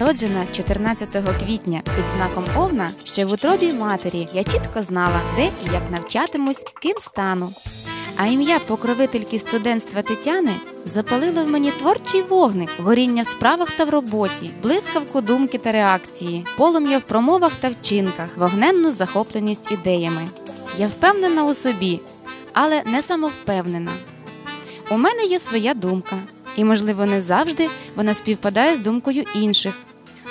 Народжена 14 квітня під знаком Овна, ще в утробі матері я чітко знала, де і як навчатимусь, ким стану. А ім'я покровительки студентства Тетяни запалило в мені творчий вогник, горіння в справах та в роботі, блискавку думки та реакції, полум'я в промовах та вчинках, вогненну захопленість ідеями. Я впевнена у собі, але не самовпевнена. У мене є своя думка, і, можливо, не завжди вона співпадає з думкою інших.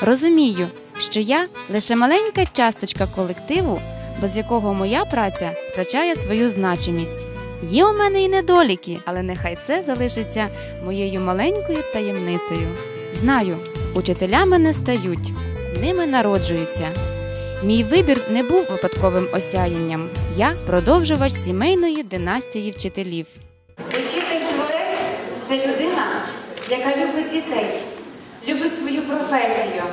Розумію, що я лише маленька часточка колективу, без якого моя праця втрачає свою значимість. Є у мене і недоліки, але нехай це залишиться моєю маленькою таємницею. Знаю, учителями не стають, ними народжуються. Мій вибір не був випадковим осяянням. Я продовжувач сімейної династії вчителів. Учитель це людина, яка любить дітей, любить свою професію.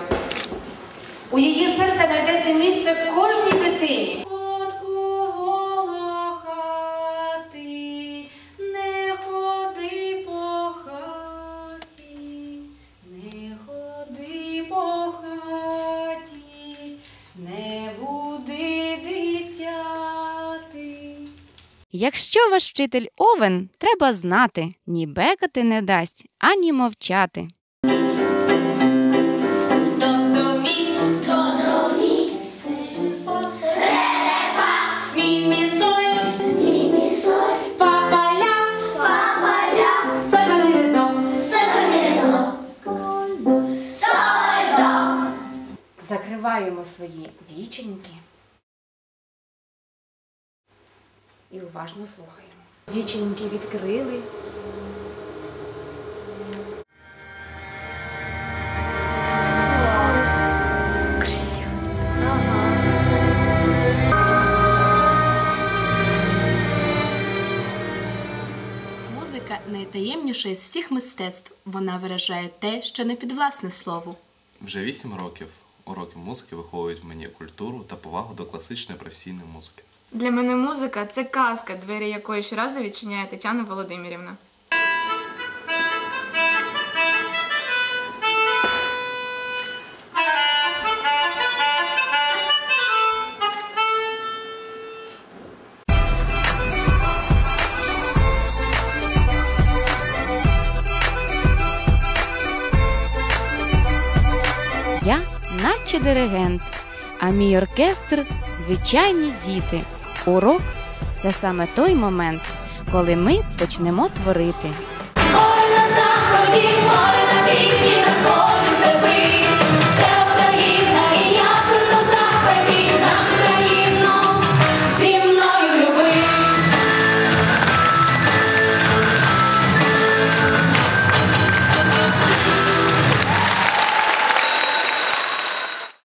У її серця знайдеться місце кожній дитині. Якщо ваш вчитель овен, треба знати, ні бекати не дасть, ані мовчати. До мі, до і уважно слухаємо. Віченьки відкрили. Музика найтаємніша із всіх мистецтв. Вона виражає те, що не підвласне слову. Вже вісім років уроки музики виховують в мені культуру та повагу до класичної професійної музики. Для мене музика це казка, двері якої щоразу відчиняє Тетяна Володимирівна. Я наче диригент, а мій оркестр звичайні діти. Урок це саме той момент, коли ми почнемо творити.